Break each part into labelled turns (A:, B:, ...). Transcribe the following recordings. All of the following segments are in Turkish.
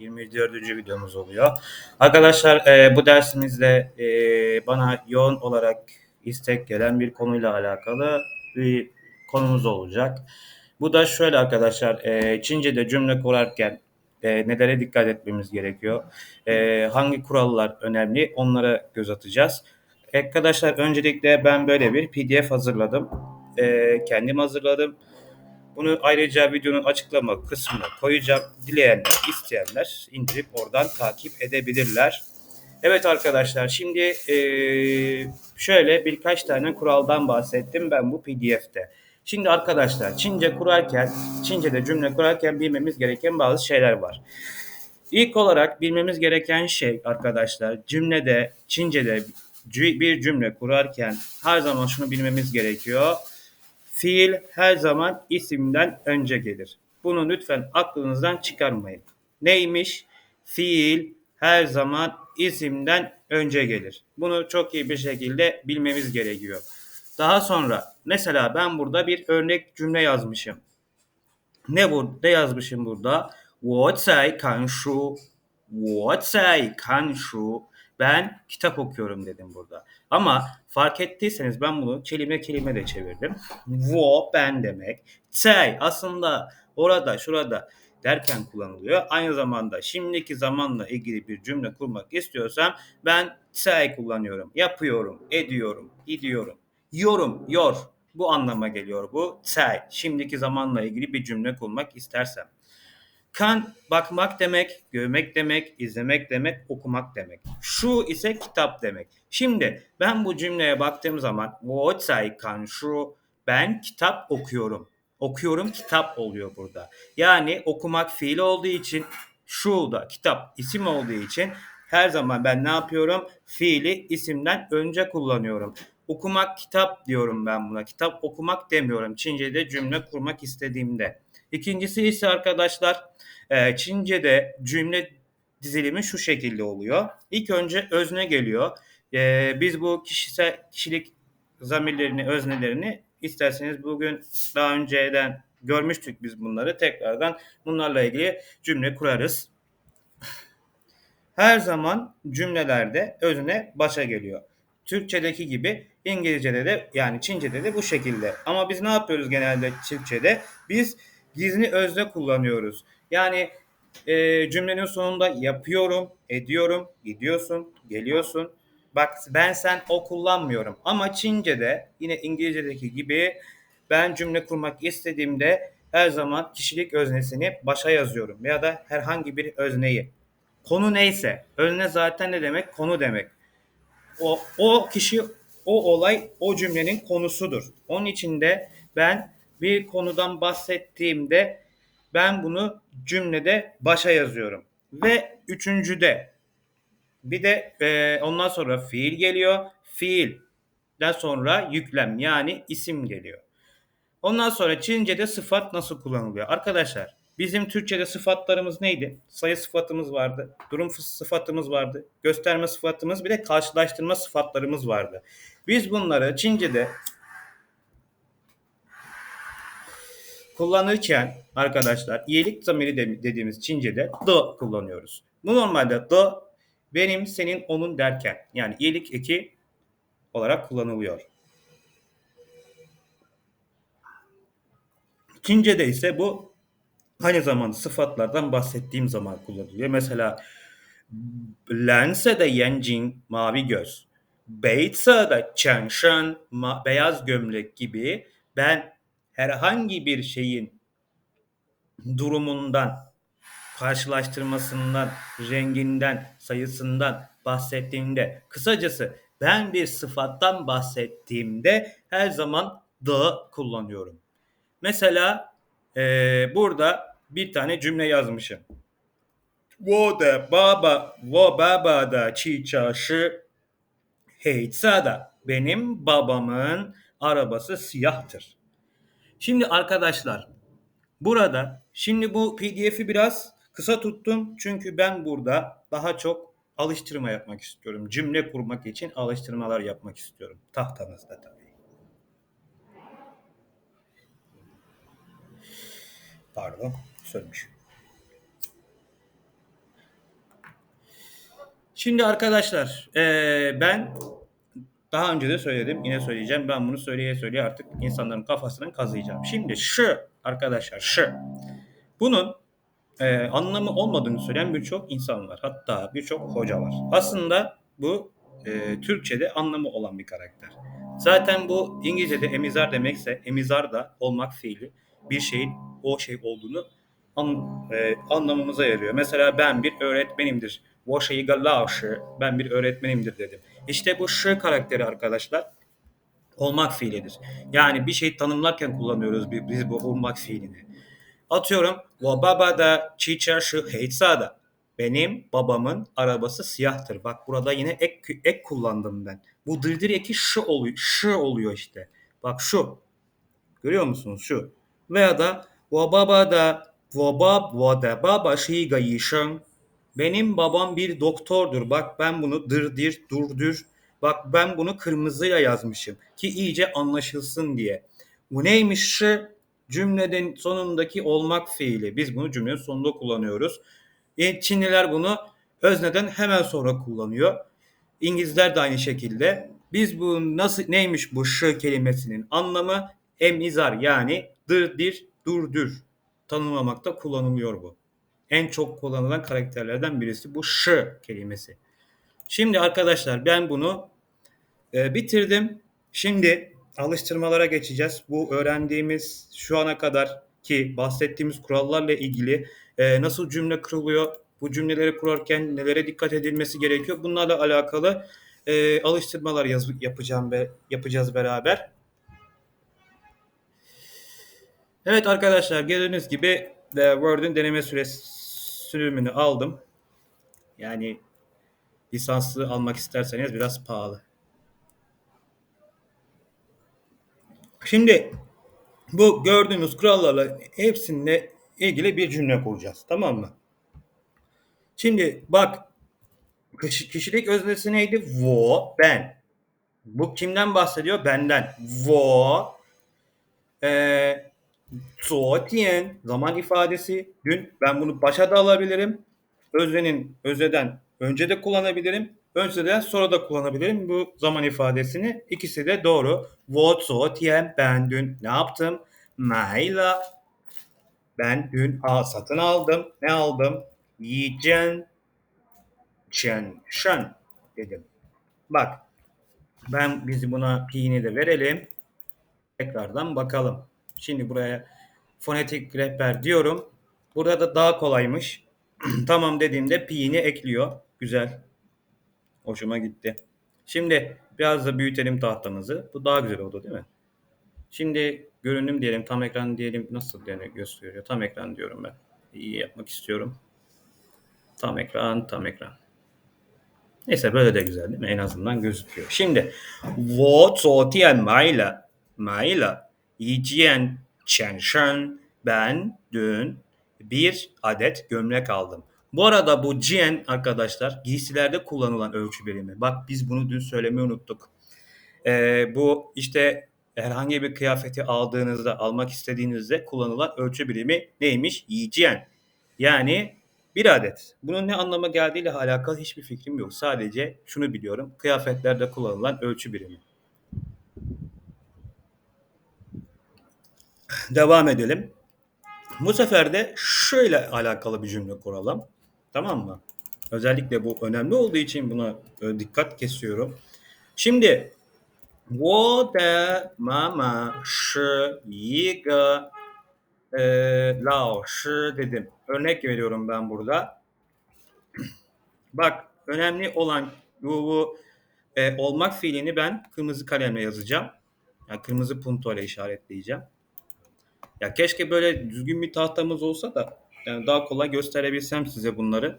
A: video 24. videomuz oluyor. Arkadaşlar e, bu dersimizde e, bana yoğun olarak istek gelen bir konuyla alakalı bir konumuz olacak. Bu da şöyle arkadaşlar e, Çince'de cümle kurarken e, nelere dikkat etmemiz gerekiyor? E, hangi kurallar önemli? Onlara göz atacağız. Arkadaşlar öncelikle ben böyle bir pdf hazırladım. E, kendim hazırladım. Bunu ayrıca videonun açıklama kısmına koyacağım. Dileyenler, isteyenler indirip oradan takip edebilirler. Evet arkadaşlar şimdi e, şöyle birkaç tane kuraldan bahsettim ben bu pdf'te. Şimdi arkadaşlar Çince kurarken, Çince'de cümle kurarken bilmemiz gereken bazı şeyler var. İlk olarak bilmemiz gereken şey arkadaşlar cümlede, Çince'de bir cümle kurarken her zaman şunu bilmemiz gerekiyor. Fiil her zaman isimden önce gelir. Bunu lütfen aklınızdan çıkarmayın. Neymiş? Fiil her zaman isimden önce gelir. Bunu çok iyi bir şekilde bilmemiz gerekiyor. Daha sonra mesela ben burada bir örnek cümle yazmışım. Ne burada yazmışım burada? 我在看书我在看书 Ben kitap okuyorum dedim burada. Ama fark ettiyseniz ben bunu kelime kelime de çevirdim. Wo ben demek. Tsai aslında orada şurada derken kullanılıyor. Aynı zamanda şimdiki zamanla ilgili bir cümle kurmak istiyorsam ben tsai kullanıyorum. Yapıyorum, ediyorum, gidiyorum. Yorum, yor. Bu anlama geliyor bu. Tsai. Şimdiki zamanla ilgili bir cümle kurmak istersem. Kan bakmak demek, görmek demek, izlemek demek, okumak demek. Şu ise kitap demek. Şimdi ben bu cümleye baktığım zaman wo zai kan şu ben kitap okuyorum. Okuyorum kitap oluyor burada. Yani okumak fiil olduğu için şu da kitap isim olduğu için her zaman ben ne yapıyorum? Fiili isimden önce kullanıyorum. Okumak kitap diyorum ben buna. Kitap okumak demiyorum. Çince'de cümle kurmak istediğimde. İkincisi ise arkadaşlar e, Çince'de cümle dizilimi şu şekilde oluyor. İlk önce özne geliyor. E, biz bu kişisel kişilik zamirlerini, öznelerini isterseniz bugün daha önceden görmüştük biz bunları. Tekrardan bunlarla ilgili cümle kurarız. Her zaman cümlelerde özne başa geliyor. Türkçedeki gibi İngilizce'de de yani Çince'de de bu şekilde. Ama biz ne yapıyoruz genelde Türkçe'de? Biz gizli özne kullanıyoruz. Yani e, cümlenin sonunda yapıyorum, ediyorum, gidiyorsun, geliyorsun. Bak ben sen o kullanmıyorum. Ama Çince'de yine İngilizce'deki gibi ben cümle kurmak istediğimde her zaman kişilik öznesini başa yazıyorum. Ya da herhangi bir özneyi. Konu neyse. Özne zaten ne demek? Konu demek. O, o kişi, o olay o cümlenin konusudur. Onun için de ben bir konudan bahsettiğimde ben bunu cümlede başa yazıyorum. Ve üçüncüde bir de e, ondan sonra fiil geliyor. Fiilden sonra yüklem yani isim geliyor. Ondan sonra Çince'de sıfat nasıl kullanılıyor? Arkadaşlar bizim Türkçe'de sıfatlarımız neydi? Sayı sıfatımız vardı, durum sıfatımız vardı, gösterme sıfatımız bir de karşılaştırma sıfatlarımız vardı. Biz bunları Çince'de kullanırken arkadaşlar iyilik zamiri dediğimiz Çince'de the kullanıyoruz. Bu normalde the benim, senin, onun derken yani iyilik eki olarak kullanılıyor. Çince'de ise bu aynı zamanda sıfatlardan bahsettiğim zaman kullanılıyor. Mesela lense de yencin mavi göz. Beytse de çenşen beyaz gömlek gibi ben herhangi bir şeyin durumundan, karşılaştırmasından, renginden, sayısından bahsettiğimde, kısacası ben bir sıfattan bahsettiğimde her zaman the kullanıyorum. Mesela e, burada bir tane cümle yazmışım. Wo de baba, wo baba da çi çaşı heytsa da benim babamın arabası siyahtır. Şimdi arkadaşlar burada şimdi bu pdf'i biraz kısa tuttum. Çünkü ben burada daha çok alıştırma yapmak istiyorum. Cümle kurmak için alıştırmalar yapmak istiyorum. Tahtanızda tabii. Pardon sönmüş. Şimdi arkadaşlar eee, ben daha önce de söyledim yine söyleyeceğim. Ben bunu söyleye söyleye artık insanların kafasını kazıyacağım. Şimdi şu arkadaşlar şu. Bunun e, anlamı olmadığını söyleyen birçok insan var. Hatta birçok hoca var. Aslında bu e, Türkçe'de anlamı olan bir karakter. Zaten bu İngilizce'de emizar demekse emizar da olmak fiili bir şeyin o şey olduğunu an, e, anlamamıza yarıyor. Mesela ben bir öğretmenimdir. Voşeyi galaşı ben bir öğretmenimdir dedim. İşte bu ş karakteri arkadaşlar olmak fiilidir. Yani bir şey tanımlarken kullanıyoruz biz bu olmak fiilini. Atıyorum ve baba da çiçer şu heytsa. Benim babamın arabası siyahtır. Bak burada yine ek, ek kullandım ben. Bu dırdır eki şı oluyor, şı oluyor işte. Bak şu. Görüyor musunuz şu? Veya da ve baba da ve bab baba şi benim babam bir doktordur. Bak ben bunu dırdır, durdur. Bak ben bunu kırmızıyla yazmışım ki iyice anlaşılsın diye. Bu neymiş şu? Cümlenin sonundaki olmak fiili. Biz bunu cümlenin sonunda kullanıyoruz. E, Çinliler bunu özneden hemen sonra kullanıyor. İngilizler de aynı şekilde. Biz bu nasıl neymiş bu şı kelimesinin anlamı emizar yani dırdır, durdur tanımlamakta kullanılıyor bu. En çok kullanılan karakterlerden birisi bu şı kelimesi. Şimdi arkadaşlar ben bunu e, bitirdim. Şimdi alıştırmalara geçeceğiz. Bu öğrendiğimiz şu ana kadar ki bahsettiğimiz kurallarla ilgili e, nasıl cümle kuruluyor, bu cümleleri kurarken nelere dikkat edilmesi gerekiyor. Bunlarla alakalı e, alıştırmalar yaz, yapacağım ve yapacağız beraber. Evet arkadaşlar gördüğünüz gibi e, Word'ün deneme süresi sürümünü aldım. Yani lisanslı almak isterseniz biraz pahalı. Şimdi bu gördüğünüz kurallarla hepsinde ilgili bir cümle kuracağız. Tamam mı? Şimdi bak kişilik öznesi neydi? Wo, ben. Bu kimden bahsediyor? Benden. Wo e, Suatiyen zaman ifadesi. Dün ben bunu başa da alabilirim. Öznenin özneden önce de kullanabilirim. Önceden sonra da kullanabilirim bu zaman ifadesini. İkisi de doğru. What so ben dün ne yaptım? Mayla ben dün a satın aldım. Ne aldım? Yiyeceğim. Çen şen dedim. Bak ben biz buna pi'ni de verelim. Tekrardan bakalım. Şimdi buraya fonetik rehber diyorum. Burada da daha kolaymış. tamam dediğimde pi'ini ekliyor. Güzel. Hoşuma gitti. Şimdi biraz da büyütelim tahtamızı. Bu daha güzel oldu değil mi? Şimdi görünüm diyelim, tam ekran diyelim. Nasıl yani gösteriyor? Tam ekran diyorum ben. İyi yapmak istiyorum. Tam ekran, tam ekran. Neyse böyle de güzel değil mi? En azından gözüküyor. Şimdi wo zuo dian mai le Yijian Chenshen ben dün bir adet gömlek aldım. Bu arada bu Jien arkadaşlar giysilerde kullanılan ölçü birimi. Bak biz bunu dün söylemeyi unuttuk. Ee, bu işte herhangi bir kıyafeti aldığınızda, almak istediğinizde kullanılan ölçü birimi neymiş? Yiyeceğin. Yani bir adet. Bunun ne anlama geldiğiyle alakalı hiçbir fikrim yok. Sadece şunu biliyorum. Kıyafetlerde kullanılan ölçü birimi. Devam edelim. Bu sefer de şöyle alakalı bir cümle kuralım. Tamam mı? Özellikle bu önemli olduğu için buna e, dikkat kesiyorum. Şimdi 我的妈妈是一个e, 老师dedim. Örnek veriyorum ben burada. Bak önemli olan bu, bu e, olmak fiilini ben kırmızı kalemle yazacağım. Yani kırmızı punto ile işaretleyeceğim. Ya keşke böyle düzgün bir tahtamız olsa da yani daha kolay gösterebilsem size bunları.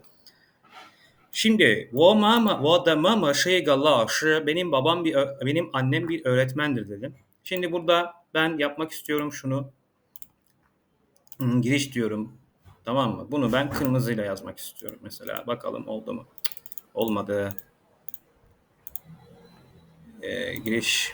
A: Şimdi wo mama wo da mama şey gala benim babam bir benim annem bir öğretmendir dedim. Şimdi burada ben yapmak istiyorum şunu. Giriş diyorum. Tamam mı? Bunu ben kırmızıyla yazmak istiyorum mesela. Bakalım oldu mu? Olmadı. Ee, giriş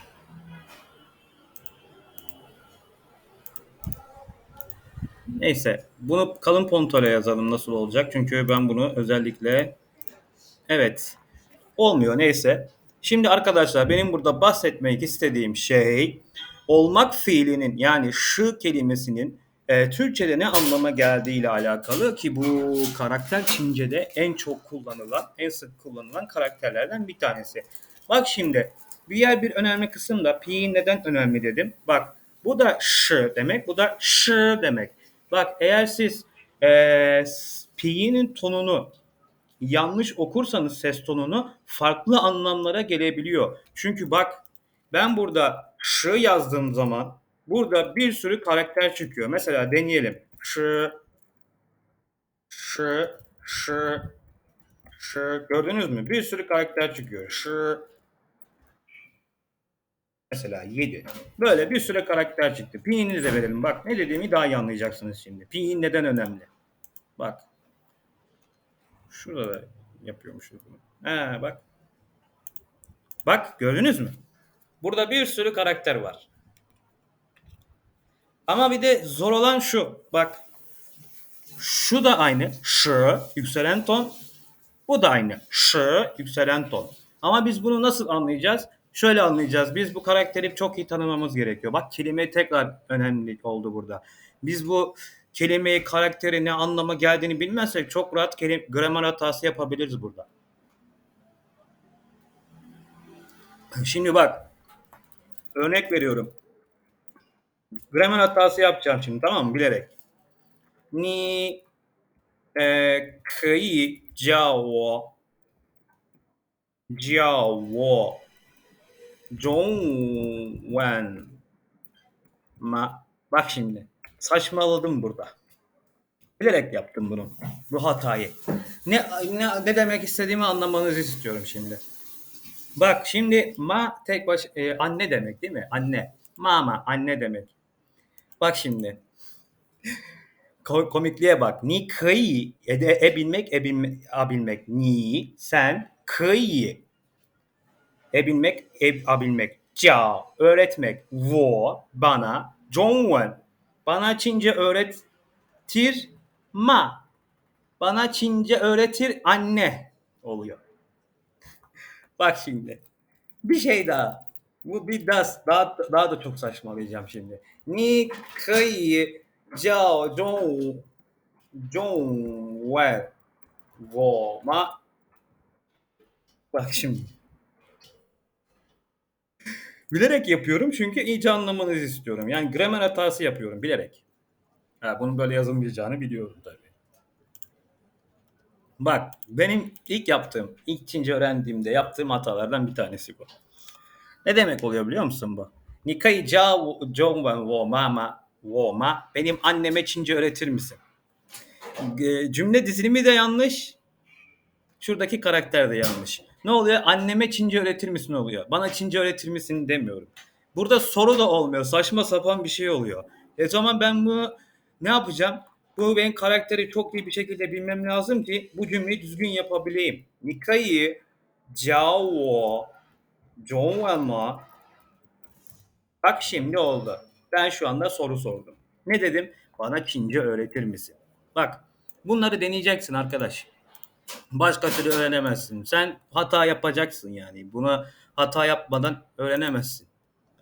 A: Neyse. Bunu kalın pontoyla yazalım nasıl olacak? Çünkü ben bunu özellikle evet olmuyor neyse. Şimdi arkadaşlar benim burada bahsetmek istediğim şey olmak fiilinin yani şı kelimesinin e, Türkçe'de ne anlama geldiği ile alakalı ki bu karakter Çince'de en çok kullanılan, en sık kullanılan karakterlerden bir tanesi. Bak şimdi diğer bir önemli kısım da pi neden önemli dedim. Bak bu da şı demek, bu da şı demek. Bak eğer siz e, pi'nin tonunu yanlış okursanız ses tonunu farklı anlamlara gelebiliyor. Çünkü bak ben burada şı yazdığım zaman burada bir sürü karakter çıkıyor. Mesela deneyelim. Şı, şı, şı, şı. Gördünüz mü? Bir sürü karakter çıkıyor. Şı, mesela 7. Böyle bir sürü karakter çıktı. Pi'ni de verelim. Bak ne dediğimi daha iyi anlayacaksınız şimdi. Pi neden önemli? Bak. Şurada da yapıyormuşuz bunu. He bak. Bak gördünüz mü? Burada bir sürü karakter var. Ama bir de zor olan şu. Bak. Şu da aynı. Şı yükselen ton. Bu da aynı. Şı yükselen ton. Ama biz bunu nasıl anlayacağız? Şöyle anlayacağız. Biz bu karakteri çok iyi tanımamız gerekiyor. Bak kelime tekrar önemli oldu burada. Biz bu kelimeyi, karakteri ne anlama geldiğini bilmezsek çok rahat kelime, gramer hatası yapabiliriz burada. Şimdi bak. Örnek veriyorum. Gramer hatası yapacağım şimdi tamam mı? Bilerek. Ni e, 可以叫我叫我 中文 ma bak şimdi saçmaladım burada. Bilerek yaptım bunu. Bu hatayı. Ne, ne, ne demek istediğimi anlamanızı istiyorum şimdi. Bak şimdi ma tek baş e, anne demek değil mi? Anne. Mama anne demek. Bak şimdi. Komikliğe bak. Ni kıyı e, e e bilmek, bilmek. Ni sen kıyı e bilmek e a bilmek. Jia öğretmek. Wo bana. Zhongwen bana Çince öğretir ma bana Çince öğretir anne oluyor. Bak şimdi. Bir şey daha. Bu bir das daha daha da çok saçmalayacağım şimdi. Ni kıyı jiao zhong zhong wen wo ma Bak şimdi. Bilerek yapıyorum çünkü iyice anlamanızı istiyorum. Yani gramer hatası yapıyorum bilerek. Ha, bunun böyle yazılmayacağını biliyorum tabii. Bak benim ilk yaptığım, ilk Çince öğrendiğimde yaptığım hatalardan bir tanesi bu. Ne demek oluyor biliyor musun bu? Nikai ja zhongwen wo mama wo ma benim anneme Çince öğretir misin? Cümle dizilimi de yanlış. Şuradaki karakter de yanlış. Ne oluyor? Anneme Çince öğretir misin oluyor. Bana Çince öğretir misin demiyorum. Burada soru da olmuyor. Saçma sapan bir şey oluyor. E zaman ben bunu ne yapacağım? Bu benim karakteri çok iyi bir şekilde bilmem lazım ki bu cümleyi düzgün yapabileyim. Nikayı Jiao Zhongwen Bak şimdi oldu. Ben şu anda soru sordum. Ne dedim? Bana Çince öğretir misin? Bak bunları deneyeceksin arkadaş. Başka türlü öğrenemezsin. Sen hata yapacaksın yani. Buna hata yapmadan öğrenemezsin.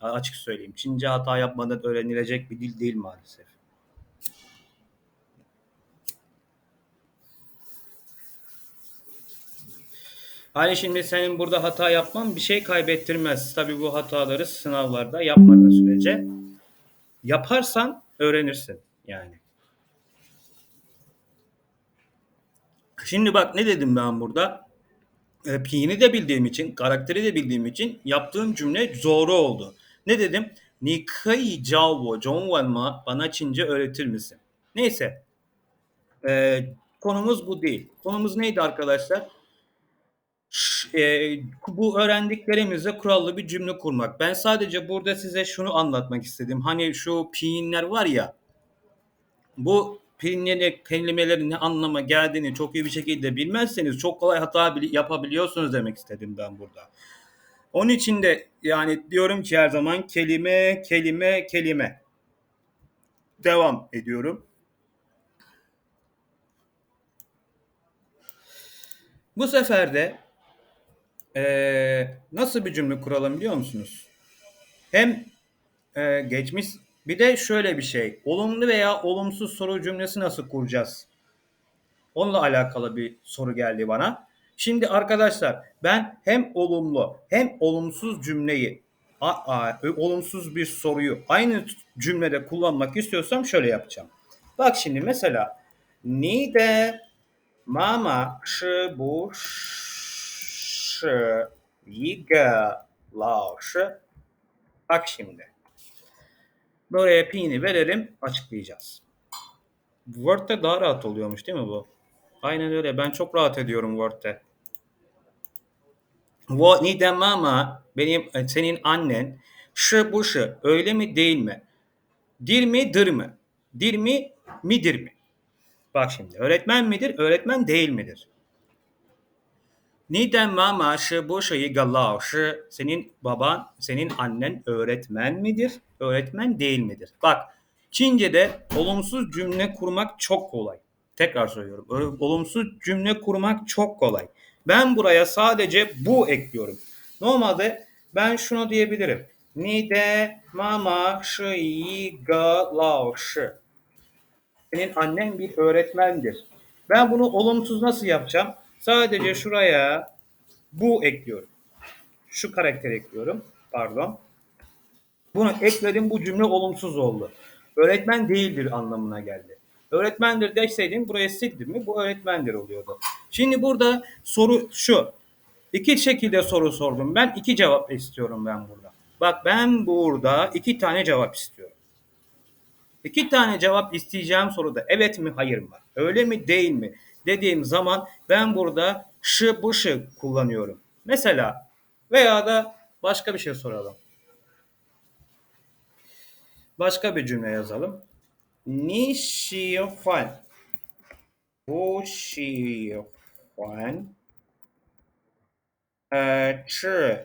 A: Açık söyleyeyim. Çince hata yapmadan öğrenilecek bir dil değil maalesef. Hani şimdi senin burada hata yapman bir şey kaybettirmez. Tabii bu hataları sınavlarda yapmadığın sürece yaparsan öğrenirsin yani. Şimdi bak ne dedim ben burada? E, Pi'ni de bildiğim için, karakteri de bildiğim için yaptığım cümle doğru oldu. Ne dedim? Ni kıyı jiao zhongwen ma? Bana Çince öğretir misin? Neyse. E, konumuz bu değil. Konumuz neydi arkadaşlar? e, bu öğrendiklerimizle kurallı bir cümle kurmak. Ben sadece burada size şunu anlatmak istedim. Hani şu pinler var ya bu pinleri kelimelerin ne anlama geldiğini çok iyi bir şekilde bilmezseniz çok kolay hata yapabiliyorsunuz demek istedim ben burada. Onun için de yani diyorum ki her zaman kelime, kelime, kelime. Devam ediyorum. Bu sefer de Ee, nasıl bir cümle kuralım biliyor musunuz? Hem e, geçmiş bir de şöyle bir şey. Olumlu veya olumsuz soru cümlesi nasıl kuracağız? Onunla alakalı bir soru geldi bana. Şimdi arkadaşlar ben hem olumlu hem olumsuz cümleyi a, a, e, olumsuz bir soruyu aynı cümlede kullanmak istiyorsam şöyle yapacağım. Bak şimdi mesela ni de mama shi bu shi yi ge lao shi Bak şimdi Buraya pin'i verelim açıklayacağız. Word'de daha rahat oluyormuş değil mi bu? Aynen öyle. Ben çok rahat ediyorum Word'de. Wo ni de mama benim e, senin annen şı bu şı öyle mi değil mi? Dir mi dır mı? Dir mi midir mi? Bak şimdi öğretmen midir öğretmen değil midir? Ni de mama şı bu şı galao şı senin baban senin annen öğretmen midir öğretmen değil midir? Bak Çince'de olumsuz cümle kurmak çok kolay. Tekrar söylüyorum. Olumsuz cümle kurmak çok kolay. Ben buraya sadece bu ekliyorum. Normalde ben şunu diyebilirim. Ni de mama shi ge lao shi. Senin annen bir öğretmendir. Ben bunu olumsuz nasıl yapacağım? Sadece şuraya bu ekliyorum. Şu karakter ekliyorum. Pardon. Bunu ekledim bu cümle olumsuz oldu. Öğretmen değildir anlamına geldi. Öğretmendir deseydim buraya sildim mi bu öğretmendir oluyordu. Şimdi burada soru şu. İki şekilde soru sordum. Ben iki cevap istiyorum ben burada. Bak ben burada iki tane cevap istiyorum. İki tane cevap isteyeceğim soruda evet mi hayır mı? Öyle mi değil mi? dediğim zaman ben burada şı bu şı kullanıyorum. Mesela veya da başka bir şey soralım. Başka bir cümle yazalım. Ni shi huan. Bu shi huan. E, çi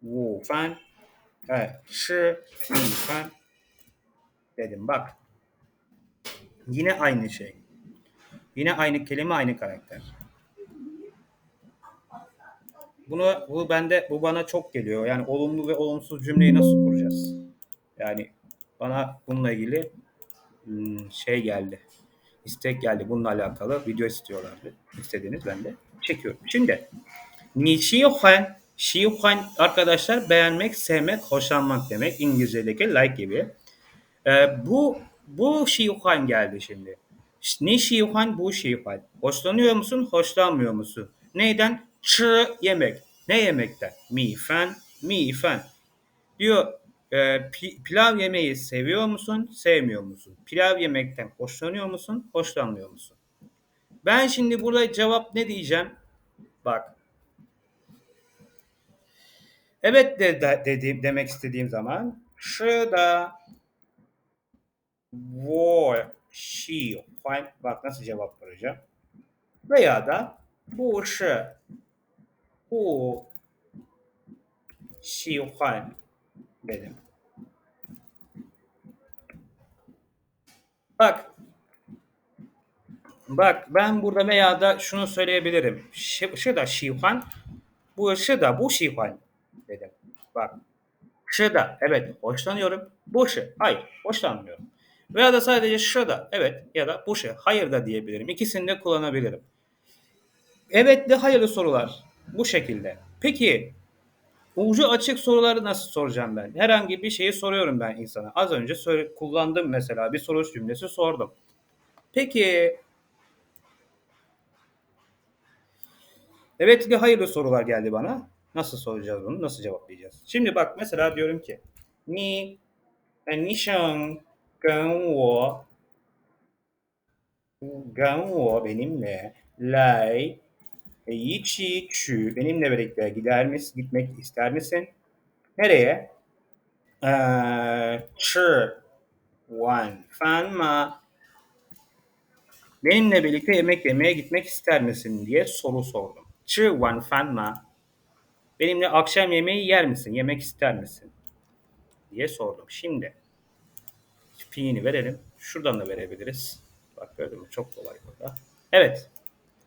A: wu fan. E, ee, çi wu fan. Ee, Dedim bak. Yine aynı şey. Yine aynı kelime, aynı karakter. Bunu bu bende bu bana çok geliyor. Yani olumlu ve olumsuz cümleyi nasıl kuracağız? Yani bana bununla ilgili şey geldi. istek geldi. Bununla alakalı video istiyorlardı. İstediğiniz ben de çekiyorum. Şimdi Ni şihuan, şihuan arkadaşlar beğenmek, sevmek, hoşlanmak demek. İngilizce'deki like gibi. Ee, bu bu şihuan geldi şimdi. Ne şey şiyuhan bu şey şiyuhan. Hoşlanıyor musun, hoşlanmıyor musun? Neyden? Çı yemek. Ne yemekten? Mifen, mifen. Diyor e, pi, pilav yemeyi seviyor musun, sevmiyor musun? Pilav yemekten hoşlanıyor musun, hoşlanmıyor musun? Ben şimdi burada cevap ne diyeceğim? Bak. Evet de, de, dediğim, demek istediğim zaman şu da wo shi şey find bak nasıl cevap vereceğim. Veya da bu şi bu şiuhan dedim. Bak Bak ben burada veya da şunu söyleyebilirim. Şı, şı da şihan. Bu şı da bu şihan dedim. Bak. Şı da evet hoşlanıyorum. Bu şı hayır hoşlanmıyorum. Veya da sadece şıda. Evet. Ya da bu şı. Hayır da diyebilirim. İkisini de kullanabilirim. Evet de hayırlı sorular. Bu şekilde. Peki ucu açık soruları nasıl soracağım ben? Herhangi bir şeyi soruyorum ben insana. Az önce kullandım mesela bir soru cümlesi sordum. Peki evet hayırlı sorular geldi bana. Nasıl soracağız bunu? Nasıl cevaplayacağız? Şimdi bak mesela diyorum ki ni e, gen wo gen wo benimle lai e, yiqi çü benimle birlikte gider misin? Gitmek ister misin? Nereye? Ee, çı wan fan ma benimle birlikte yemek yemeye gitmek ister misin diye soru sordum. Çı wan fan ma benimle akşam yemeği yer misin, yemek ister misin diye sordum. Şimdi pi'ini verelim. Şuradan da verebiliriz. Bak gördün mü çok kolay burada. Evet.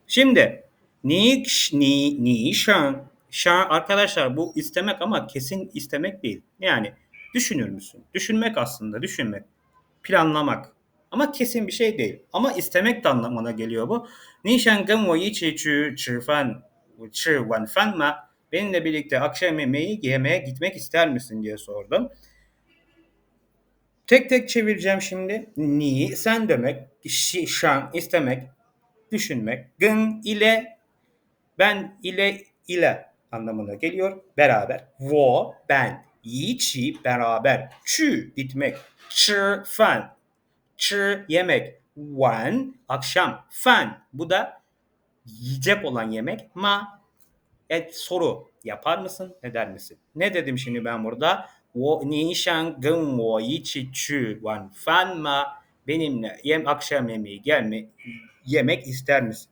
A: Şimdi niş ni nişan şan arkadaşlar bu istemek ama kesin istemek değil. Yani düşünür müsün? Düşünmek aslında düşünmek. Planlamak. Ama kesin bir şey değil. Ama istemek de anlamına geliyor bu. Nişan gen wo yiqi chu chi fan chi wan fan ma benimle birlikte akşam yemeği yemeye gitmek ister misin diye sordum. Tek tek çevireceğim şimdi. Ni sen demek, şi, şan istemek, düşünmek, gın ile ben ile ile anlamına geliyor. Beraber. Wo ben. Yi çi beraber. Çü gitmek. Çı fan. Çı yemek. Wan akşam. Fan bu da yiyecek olan yemek. Ma et soru yapar mısın eder misin? Ne dedim şimdi ben burada? 我你想跟我一起去晚饭吗? Benimle yem akşam yemeği gelme yemek ister misin?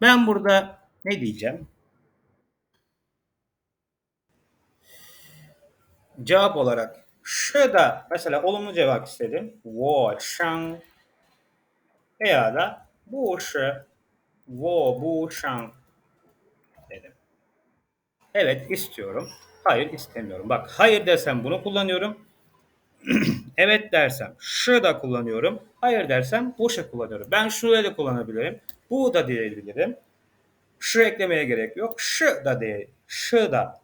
A: Ben burada ne diyeceğim? Cevap olarak şurada mesela olumlu cevap istedim. 我想 veya da 不是我不想dedim. Evet istiyorum. Hayır istemiyorum. Bak hayır desem bunu kullanıyorum. evet dersem şu da kullanıyorum. Hayır dersem bu şey kullanıyorum. Ben şuraya da kullanabilirim. Bu da diyebilirim. Şu eklemeye gerek yok. Şu da değil. Şu da.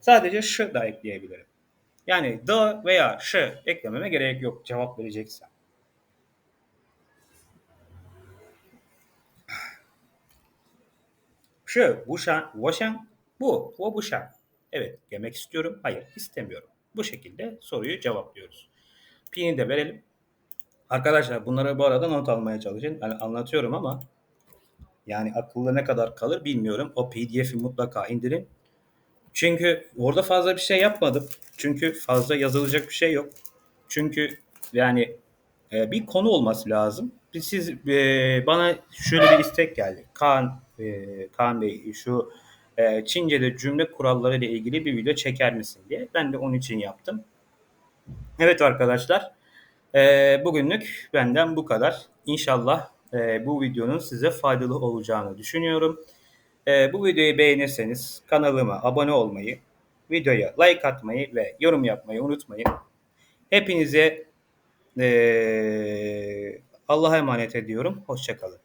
A: Sadece şu da ekleyebilirim. Yani the veya şu eklememe gerek yok cevap vereceksem. Şu, bu şan, wo şan, bu, wo bu şan. Evet demek istiyorum. Hayır istemiyorum. Bu şekilde soruyu cevaplıyoruz. P'ni de verelim. Arkadaşlar bunları bu arada not almaya çalışın. Yani anlatıyorum ama yani akılda ne kadar kalır bilmiyorum. O pdf'i mutlaka indirin. Çünkü orada fazla bir şey yapmadım. Çünkü fazla yazılacak bir şey yok. Çünkü yani e, bir konu olması lazım. Siz e, bana şöyle bir istek geldi. Kaan, e, Kaan Bey şu e, Çince'de cümle kuralları ile ilgili bir video çeker misin diye. Ben de onun için yaptım. Evet arkadaşlar. E, bugünlük benden bu kadar. İnşallah e, bu videonun size faydalı olacağını düşünüyorum. E, bu videoyu beğenirseniz kanalıma abone olmayı, videoya like atmayı ve yorum yapmayı unutmayın. Hepinize e, Allah'a emanet ediyorum. Hoşçakalın.